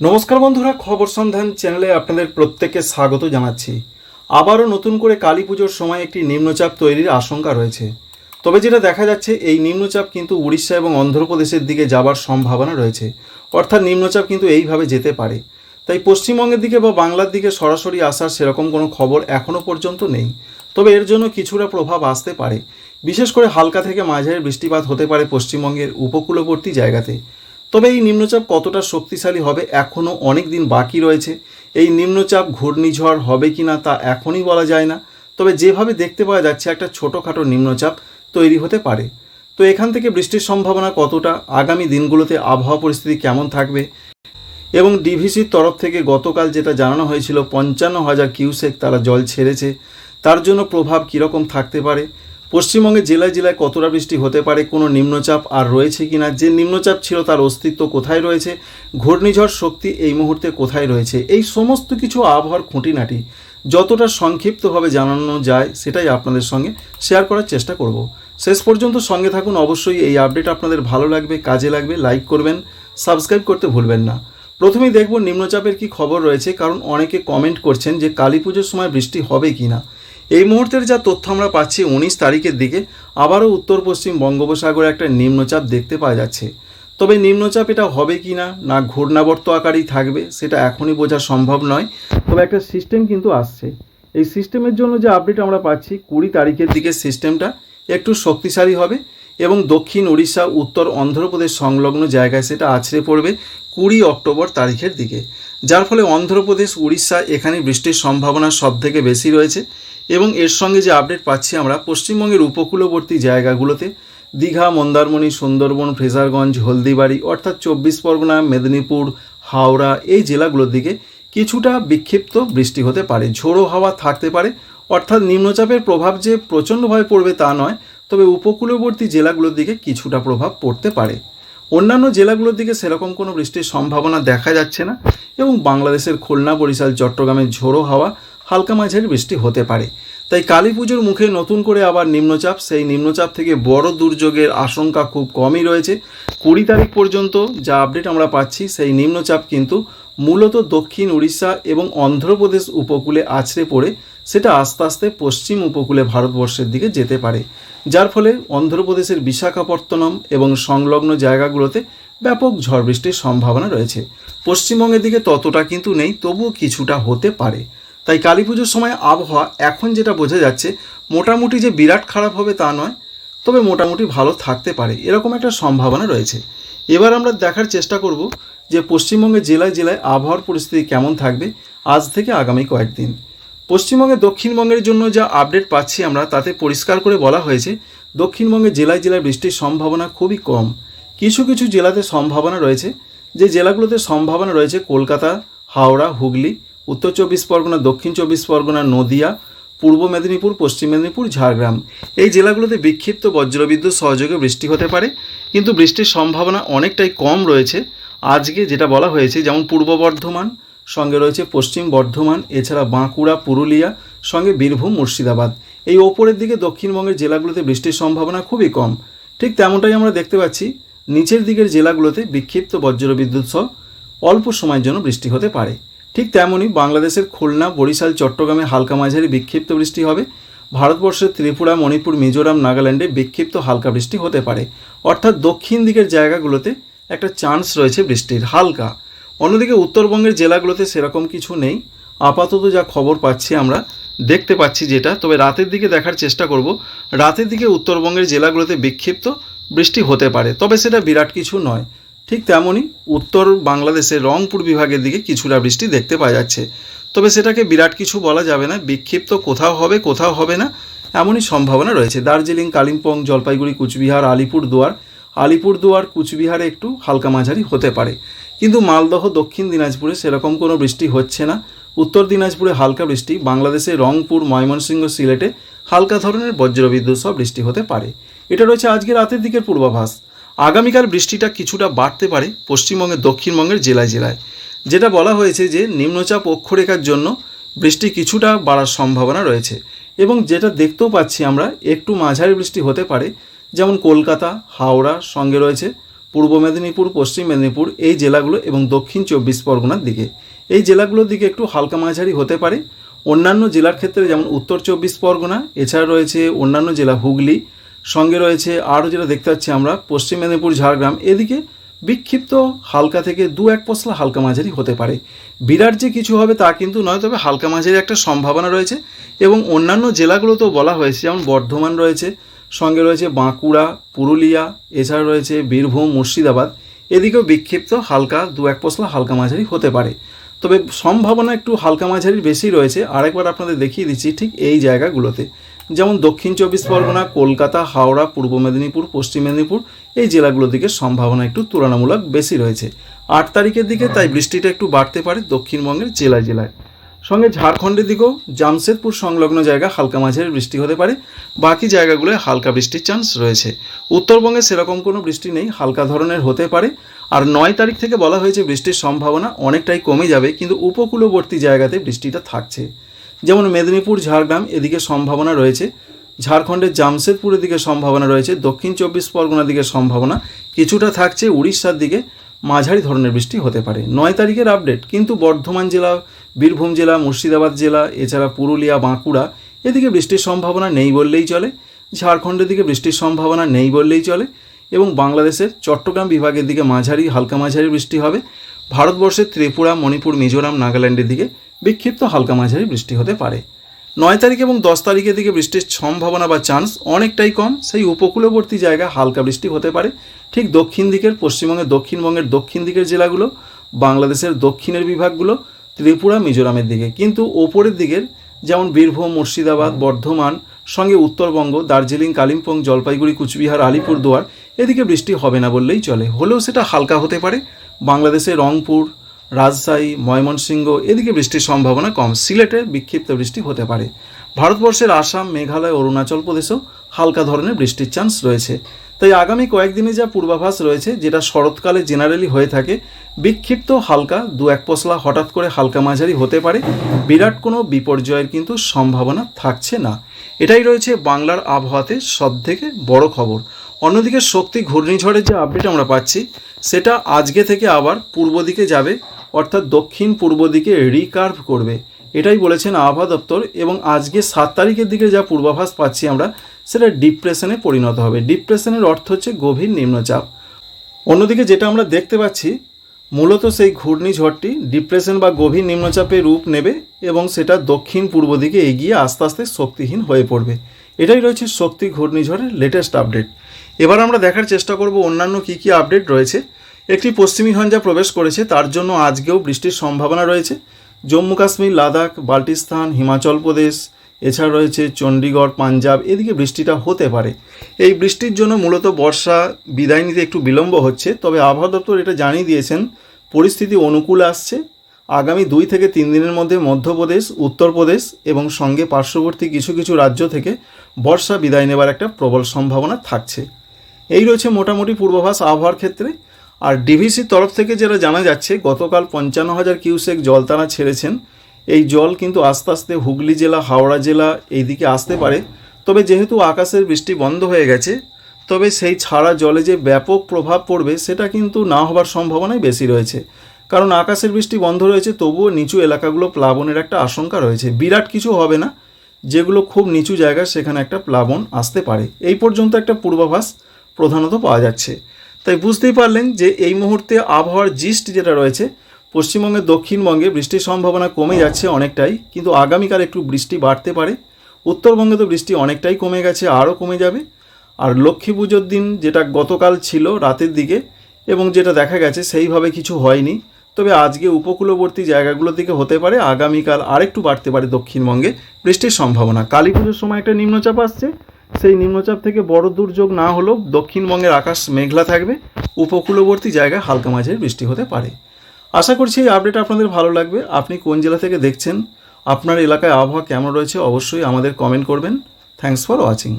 নমস্কার বন্ধুরা, খবর সন্ধান চ্যানেলে আপনাদের প্রত্যেককে স্বাগত জানাচ্ছি। আবারও নতুন করে কালী পুজোর সময় একটি নিম্নচাপ তৈরির আশঙ্কা রয়েছে। তবে যেটা দেখা যাচ্ছে, এই নিম্নচাপ কিন্তু উড়িষ্যা এবং অন্ধ্রপ্রদেশের দিকে যাবার সম্ভাবনা রয়েছে। অর্থাৎ নিম্নচাপ কিন্তু এইভাবে যেতে পারে। তাই পশ্চিমবঙ্গের দিকে বা বাংলার দিকে সরাসরি আসার সেরকম কোনো খবর এখনও পর্যন্ত নেই। তবে এর জন্য কিছুটা প্রভাব আসতে পারে। বিশেষ করে হালকা থেকে মাঝারি বৃষ্টিপাত হতে পারে পশ্চিমবঙ্গের উপকূলবর্তী জায়গাতে। তবে এই নিম্নচাপ কতটা শক্তিশালী হবে এখনও অনেক দিন বাকি রয়েছে। এই নিম্নচাপ ঘূর্ণিঝড় হবে কি না তা এখনই বলা যায় না। তবে যেভাবে দেখতে পাওয়া যাচ্ছে, একটা ছোটোখাটো নিম্নচাপ তৈরি হতে পারে। তো এখান থেকে বৃষ্টির সম্ভাবনা কতটা, আগামী দিনগুলোতে আবহাওয়া পরিস্থিতি কেমন থাকবে? এবং ডিভিসির তরফ থেকে গতকাল যেটা জানানো হয়েছিল, পঞ্চান্ন হাজার কিউসেক তারা জল ছেড়েছে। তার জন্য প্রভাব কীরকম থাকতে পারে? পশ্চিমবঙ্গে জেলায় জেলায় কতটা বৃষ্টি হতে পারে, কোনো নিম্নচাপ আর রয়েছে কিনা, যে নিম্নচাপ ছিল তার অস্তিত্ব কোথায় রয়েছে, ঘূর্ণিঝড় শক্তি এই মুহূর্তে কোথায় রয়েছে, এই সমস্ত কিছু আবহাওয়ার খুঁটিনাটি যতটা সংক্ষিপ্তভাবে জানানো যায় সেটাই আপনাদের সঙ্গে শেয়ার করার চেষ্টা করব। শেষ পর্যন্ত সঙ্গে থাকুন, অবশ্যই এই আপডেট আপনাদের ভালো লাগবে, কাজে লাগবে লাইক করবেন সাবস্ক্রাইব করতে ভুলবেন না। প্রথমেই দেখব নিম্নচাপের কি খবর রয়েছে, কারণ অনেকে কমেন্ট করছেন যে কালী পুজোর সময় বৃষ্টি হবে কি না এই মুহূর্তের যা তথ্য আমরা পাচ্ছি উনিশ তারিখের দিকে, আবারও উত্তর পশ্চিম বঙ্গোপসাগরে একটা নিম্নচাপ দেখতে পাওয়া যাচ্ছে। তবে নিম্নচাপ এটা হবে কি না না ঘূর্ণাবর্ত আকারেই থাকবে, সেটা এখনই বোঝা সম্ভব নয়। তবে একটা সিস্টেম কিন্তু আসছে। এই সিস্টেমের জন্য যে আপডেট আমরা পাচ্ছি, কুড়ি তারিখের দিকে সিস্টেমটা একটু শক্তিশালী হবে এবং দক্ষিণ উড়িষ্যা উত্তর অন্ধ্রপ্রদেশ সংলগ্ন জায়গায় সেটা আছড়ে পড়বে কুড়ি অক্টোবর তারিখের দিকে। যার ফলে অন্ধ্রপ্রদেশ, উড়িষ্যা এখানে বৃষ্টির সম্ভাবনা সব থেকে বেশি রয়েছে এবং এর সঙ্গে যে আপডেট পাচ্ছি আমরা, পশ্চিমবঙ্গের উপকূলবর্তী জায়গাগুলোতে দীঘা, মন্দারমণি, সুন্দরবন, ফ্রেজারগঞ্জ, হলদিবাড়ি অর্থাৎ চব্বিশ পরগনা, মেদিনীপুর, হাওড়া এই জেলাগুলোর দিকে কিছুটা বিক্ষিপ্ত বৃষ্টি হতে পারে। ঝোড়ো হাওয়া থাকতে পারে, অর্থাৎ নিম্নচাপের প্রভাব যে প্রচণ্ডভাবে পড়বে তা নয়, তবে উপকূলবর্তী জেলাগুলোর দিকে কিছুটা প্রভাব পড়তে পারে। অন্যান্য জেলাগুলোর দিকে সেরকম কোনো বৃষ্টির সম্ভাবনা দেখা যাচ্ছে না এবং বাংলাদেশের খুলনা, বরিশাল চট্টগ্রামের ঝোড়ো হাওয়া, হালকা মাঝারি বৃষ্টি হতে পারে। তাই কালী পুজোর মুখে নতুন করে আবার নিম্নচাপ। সেই নিম্নচাপ থেকে বড় দুর্যোগের আশঙ্কা খুব কমই রয়েছে। কুড়ি তারিখ পর্যন্ত যা আপডেট আমরা পাচ্ছি, সেই নিম্নচাপ কিন্তু মূলত দক্ষিণ উড়িষ্যা এবং অন্ধ্রপ্রদেশ উপকূলে আছড়ে পড়ে। সেটা আস্তে আস্তে পশ্চিম উপকূলে ভারতবর্ষের দিকে যেতে পারে। যার ফলে অন্ধ্রপ্রদেশের বিশাখাপত্তনম এবং সংলগ্ন জায়গাগুলোতে ব্যাপক ঝড় বৃষ্টির সম্ভাবনা রয়েছে। পশ্চিমবঙ্গের দিকে ততটা কিন্তু নেই, তবুও কিছুটা হতে পারে। তাই কালী পুজোর সময় আবহাওয়া এখন যেটা বোঝা যাচ্ছে, মোটামুটি যে বিরাট খারাপ হবে তা নয়, তবে মোটামুটি ভালো থাকতে পারে, এরকম একটা সম্ভাবনা রয়েছে। এবার আমরা দেখার চেষ্টা করব যে পশ্চিমবঙ্গের জেলায় জেলায় আবহাওয়ার পরিস্থিতি কেমন থাকবে আজ থেকে আগামী কয়েকদিন। পশ্চিমবঙ্গে দক্ষিণবঙ্গের জন্য যা আপডেট পাচ্ছি আমরা, তাতে পরিষ্কার করে বলা হয়েছে দক্ষিণবঙ্গে জেলায় জেলায় বৃষ্টির সম্ভাবনা খুবই কম। কিছু কিছু জেলাতে সম্ভাবনা রয়েছে, যে জেলাগুলোতে সম্ভাবনা রয়েছে কলকাতা, হাওড়া, হুগলি উত্তর চব্বিশ পরগনা, দক্ষিণ চব্বিশ পরগনা, নদিয়া, পূর্ব মেদিনীপুর, পশ্চিম মেদিনীপুর, ঝাড়গ্রাম। এই জেলাগুলোতে বিক্ষিপ্ত বজ্রবিদ্যুৎ সহযোগে বৃষ্টি হতে পারে, কিন্তু বৃষ্টির সম্ভাবনা অনেকটাই কম রয়েছে। আজকে যেটা বলা হয়েছে, যেমন পূর্ব বর্ধমান, সঙ্গে রয়েছে পশ্চিম বর্ধমান, এছাড়া বাঁকুড়া, পুরুলিয়া, সঙ্গে বীরভূম, মুর্শিদাবাদ। এই ওপরের দিকে দক্ষিণবঙ্গের জেলাগুলোতে বৃষ্টির সম্ভাবনা খুবই কম। ঠিক তেমনটাই আমরা দেখতে পাচ্ছি, নিচের দিকের জেলাগুলোতে বিক্ষিপ্ত বজ্রবিদ্যুৎ সহ অল্প সময়ের জন্য বৃষ্টি হতে পারে। ঠিক তেমনই বাংলাদেশের খুলনা, বরিশাল, চট্টগ্রামে হালকা মাঝারি বিক্ষিপ্ত বৃষ্টি হবে। ভারতবর্ষের ত্রিপুরা, মণিপুর, মিজোরাম, নাগাল্যান্ডে বিক্ষিপ্ত হালকা বৃষ্টি হতে পারে। অর্থাৎ দক্ষিণ দিকের জায়গাগুলোতে একটা চান্স রয়েছে বৃষ্টির, হালকা। অন্যদিকে উত্তরবঙ্গের জেলাগুলোতে সেরকম কিছু নেই। আপাতত যা খবর পাচ্ছি আমরা, দেখতে পাচ্ছি যেটা। তবে রাতের দিকে দেখার চেষ্টা করব। রাতের দিকে উত্তরবঙ্গের জেলাগুলোতে বিক্ষিপ্ত বৃষ্টি হতে পারে। তবে সেটা বিরাট কিছু নয়। ঠিক তেমনই উত্তর বাংলাদেশের রংপুর বিভাগের দিকে কিছুটা বৃষ্টি দেখতে পাওয়া যাচ্ছে। তবে সেটাকে বিরাট কিছু বলা যাবে না, বিক্ষিপ্ত কোথাও হবে কোথাও হবে না, এমনই সম্ভাবনা রয়েছে। দার্জিলিং, কালিম্পং, জলপাইগুড়ি, কুচবিহার আলিপুর দুয়ার আলিপুর দুয়ার কুচবিহারে একটু হালকা মাঝারি হতে পারে। কিন্তু মালদহ, দক্ষিণ দিনাজপুরে সেরকম কোনো বৃষ্টি হচ্ছে না। উত্তর দিনাজপুরে হালকা বৃষ্টি, বাংলাদেশে রংপুর, ময়মনসিংহ, সিলেটে হালকা ধরনের বজ্রবিদ্যুৎ সহ বৃষ্টি হতে পারে। এটা রয়েছে আজকে রাতের দিকের পূর্বাভাস। আগামীকাল বৃষ্টিটা কিছুটা বাড়তে পারে পশ্চিমবঙ্গের, দক্ষিণবঙ্গের জেলায় জেলায়। যেটা বলা হয়েছে যে নিম্নচাপ অক্ষরেখার জন্য বৃষ্টি কিছুটা বাড়ার সম্ভাবনা রয়েছে। এবং যেটা দেখতেও পাচ্ছি আমরা, একটু মাঝারি বৃষ্টি হতে পারে, যেমন কলকাতা, হাওড়া, সঙ্গে রয়েছে পূর্ব মেদিনীপুর, পশ্চিম মেদিনীপুর, এই জেলাগুলো এবং দক্ষিণ চব্বিশ পরগনার দিকে। এই জেলাগুলোর দিকে একটু হালকা মাঝারি হতে পারে। অন্যান্য জেলার ক্ষেত্রে যেমন উত্তর চব্বিশ পরগনা, এছাড়া রয়েছে অন্যান্য জেলা হুগলি সঙ্গে রয়েছে, আরও যেটা দেখতে পাচ্ছি আমরা, পশ্চিম মেদিনীপুর, ঝাড়গ্রাম, এদিকে বিক্ষিপ্ত হালকা থেকে দু এক পশলা হালকা মাঝারি হতে পারে। বিরাট যে কিছু হবে তা কিন্তু নয়, তবে হালকা মাঝারি একটা সম্ভাবনা রয়েছে এবং অন্যান্য জেলাগুলোতেও বলা হয়েছে, যেমন বর্ধমান রয়েছে, সঙ্গে রয়েছে বাঁকুড়া, পুরুলিয়া, এছাড়া রয়েছে বীরভূম, মুর্শিদাবাদ, এদিকেও বিক্ষিপ্ত হালকা দু এক পশলা হালকা মাঝারি হতে পারে। তবে সম্ভাবনা একটু হালকা মাঝারির বেশি রয়েছে, আরেকবার আপনাদের দেখিয়ে দিচ্ছি ঠিক এই জায়গাগুলোতে। যেমন দক্ষিণ চব্বিশ পরগনা, কলকাতা, হাওড়া, পূর্ব মেদিনীপুর, পশ্চিম মেদিনীপুর, এই জেলাগুলোর দিকে সম্ভাবনা একটু তুলনামূলক বেশি রয়েছে। আট তারিখের দিকে তাই বৃষ্টিটা একটু বাড়তে পারে দক্ষিণবঙ্গের জেলায় জেলায়। সঙ্গে ঝাড়খণ্ডের দিকেও জামশেদপুর সংলগ্ন জায়গা হালকা মাঝের বৃষ্টি হতে পারে, বাকি জায়গাগুলোয় হালকা বৃষ্টির চান্স রয়েছে। উত্তরবঙ্গে সেরকম কোনো বৃষ্টি নেই, হালকা ধরনের হতে পারে। আর নয় তারিখ থেকে বলা হয়েছে বৃষ্টির সম্ভাবনা অনেকটাই কমে যাবে, কিন্তু উপকূলবর্তী জায়গাতে বৃষ্টিটা থাকছে। যেমন মেদিনীপুর, ঝাড়গ্রাম এদিকে সম্ভাবনা রয়েছে। ঝাড়খণ্ডের জামশেদপুরের দিকে সম্ভাবনা রয়েছে। দক্ষিণ চব্বিশ পরগনার দিকে সম্ভাবনা কিছুটা থাকছে। উড়িষ্যার দিকে মাঝারি ধরনের বৃষ্টি হতে পারে। নয় তারিখের আপডেট, কিন্তু বর্ধমান জেলা, বীরভূম জেলা, মুর্শিদাবাদ জেলা, এছাড়া পুরুলিয়া, বাঁকুড়া এদিকে বৃষ্টির সম্ভাবনা নেই বললেই চলে। ঝাড়খণ্ডের দিকে বৃষ্টির সম্ভাবনা নেই বললেই চলে। এবং বাংলাদেশের চট্টগ্রাম বিভাগের দিকে মাঝারি, হালকা মাঝারি বৃষ্টি হবে। ভারতবর্ষের ত্রিপুরা, মণিপুর, মিজোরাম, নাগাল্যান্ডের দিকে বিক্ষিপ্ত হালকা মাঝারি বৃষ্টি হতে পারে। নয় তারিখ এবং দশ তারিখের দিকে বৃষ্টির সম্ভাবনা বা চান্স অনেকটাই কম। সেই উপকূলবর্তী জায়গায় হালকা বৃষ্টি হতে পারে। ঠিক দক্ষিণ দিকের, পশ্চিমবঙ্গের, দক্ষিণবঙ্গের দক্ষিণ দিকের জেলাগুলো, বাংলাদেশের দক্ষিণের বিভাগগুলো, ত্রিপুরা, মিজোরামের দিকে। কিন্তু ওপরের দিকের, যেমন বীরভূম, মুর্শিদাবাদ, বর্ধমান, সঙ্গে উত্তরবঙ্গ, দার্জিলিং, কালিম্পং, জলপাইগুড়ি, কুচবিহার, আলিপুরদুয়ার, এদিকে বৃষ্টি হবে না বললেই চলে। হলেও সেটা হালকা হতে পারে। বাংলাদেশের রংপুর রাজশাহী, ময়মনসিংহ, এদিকে বৃষ্টির সম্ভাবনা কম। সিলেটে বিক্ষিপ্ত বৃষ্টি হতে পারে। ভারতবর্ষের আসাম, মেঘালয়, অরুণাচল প্রদেশেও হালকা ধরনের বৃষ্টির চান্স রয়েছে। তাই আগামী কয়েকদিনে যা পূর্বাভাস রয়েছে, যেটা শরৎকালে জেনারেলি হয়ে থাকে, বিক্ষিপ্ত হালকা দু এক পশলা হঠাৎ করে হালকা মাঝারি হতে পারে। বিরাট কোনো বিপর্যয়ের কিন্তু সম্ভাবনা থাকছে না। এটাই রয়েছে বাংলার আবহাওয়াতে সব থেকে বড় খবর। অন্যদিকে শক্তি ঘূর্ণিঝড়ের যে আপডেট আমরা পাচ্ছি, সেটা আজকে থেকে আবার পূর্ব দিকে যাবে, অর্থাৎ দক্ষিণ পূর্ব দিকে রিকার্ভ করবে। এটাই বলেছেন আবহাওয়া দপ্তর এবং আজকে সাত তারিখের দিকে যা পূর্বাভাস পাচ্ছি আমরা, সেটা ডিপ্রেশনে পরিণত হবে। ডিপ্রেশনের অর্থ হচ্ছে গভীর নিম্নচাপ। অন্যদিকে যেটা আমরা দেখতে পাচ্ছি, মূলত সেই ঘূর্ণিঝড়টি ডিপ্রেশন বা গভীর নিম্নচাপে রূপ নেবে এবং সেটা দক্ষিণ পূর্ব দিকে এগিয়ে আস্তে আস্তে শক্তিহীন হয়ে পড়বে। এটাই রয়েছে শক্তি ঘূর্ণিঝড়ের লেটেস্ট আপডেট এবার আমরা দেখার চেষ্টা করব অন্যান্য কী কী আপডেট রয়েছে। একটি পশ্চিমী ঝঞ্ঝা প্রবেশ করেছে, তার জন্য আজকেও বৃষ্টির সম্ভাবনা রয়েছে। জম্মু কাশ্মীর, লাদাখ, বাল্টিস্তান, হিমাচল প্রদেশ, এছাড়া রয়েছে চণ্ডীগড়, পাঞ্জাব, এদিকে বৃষ্টিটা হতে পারে। এই বৃষ্টির জন্য মূলত বর্ষা বিদায় নিতে একটু বিলম্ব হচ্ছে, তবে আবহাওয়া দপ্তর এটা জানিয়ে দিয়েছেন, পরিস্থিতি অনুকূল আসছে। আগামী দুই থেকে তিন দিনের মধ্যে মধ্যপ্রদেশ, উত্তরপ্রদেশ এবং সঙ্গে পার্শ্ববর্তী কিছু কিছু রাজ্য থেকে বর্ষা বিদায় নেবার একটা প্রবল সম্ভাবনা থাকছে। এই রয়েছে মোটামুটি পূর্বাভাস আবহাওয়ার ক্ষেত্রে। আর ডিভিসির তরফ থেকে যেটা জানা যাচ্ছে, গতকাল পঞ্চান্ন হাজার কিউসেক জল তারা ছেড়েছেন। এই জল কিন্তু আস্তে আস্তে হুগলি জেলা, হাওড়া জেলা এইদিকে আসতে পারে। তবে যেহেতু আকাশের বৃষ্টি বন্ধ হয়ে গেছে, তবে সেই ছাড়া জলে যে ব্যাপক প্রভাব পড়বে সেটা কিন্তু না হবার সম্ভাবনাই বেশি রয়েছে। কারণ আকাশের বৃষ্টি বন্ধ রয়েছে, তবুও নিচু এলাকাগুলো প্লাবনের একটা আশঙ্কা রয়েছে। বিরাট কিছু হবে না, যেগুলো খুব নিচু জায়গা সেখানে একটা প্লাবন আসতে পারে। এই পর্যন্ত একটা পূর্বাভাস প্রধানত পাওয়া যাচ্ছে। তাই বুঝতেই পারলেন যে এই মুহূর্তে আবহাওয়ার জিস্ট যেটা রয়েছে, পশ্চিমবঙ্গের দক্ষিণবঙ্গে বৃষ্টির সম্ভাবনা কমে যাচ্ছে অনেকটাই, কিন্তু আগামীকাল একটু বৃষ্টি বাড়তে পারে। উত্তরবঙ্গে তো বৃষ্টি অনেকটাই কমে গেছে, আরও কমে যাবে। আর লক্ষ্মী পুজোর দিন যেটা গতকাল ছিল রাতের দিকে, এবং যেটা দেখা গেছে সেইভাবে কিছু হয়নি। তবে আজকে উপকূলবর্তী জায়গাগুলোর দিকে হতে পারে, আগামীকাল আরেকটু বাড়তে পারে দক্ষিণবঙ্গে বৃষ্টির সম্ভাবনা। কালী পুজোর সময় একটা নিম্নচাপ আসছে, সেই নিম্নচাপ থেকে বড় দুর্যোগ না হলেও দক্ষিণবঙ্গের আকাশ মেঘলা থাকবে, উপকূলবর্তী জায়গায় হালকা মাঝের বৃষ্টি হতে পারে। আশা করছি এই আপডেট আপনাদের ভালো লাগবে। আপনি কোন জেলা থেকে দেখছেন, আপনার এলাকায় আবহাওয়া কেমন রয়েছে অবশ্যই আমাদের কমেন্ট করবেন। Thanks for watching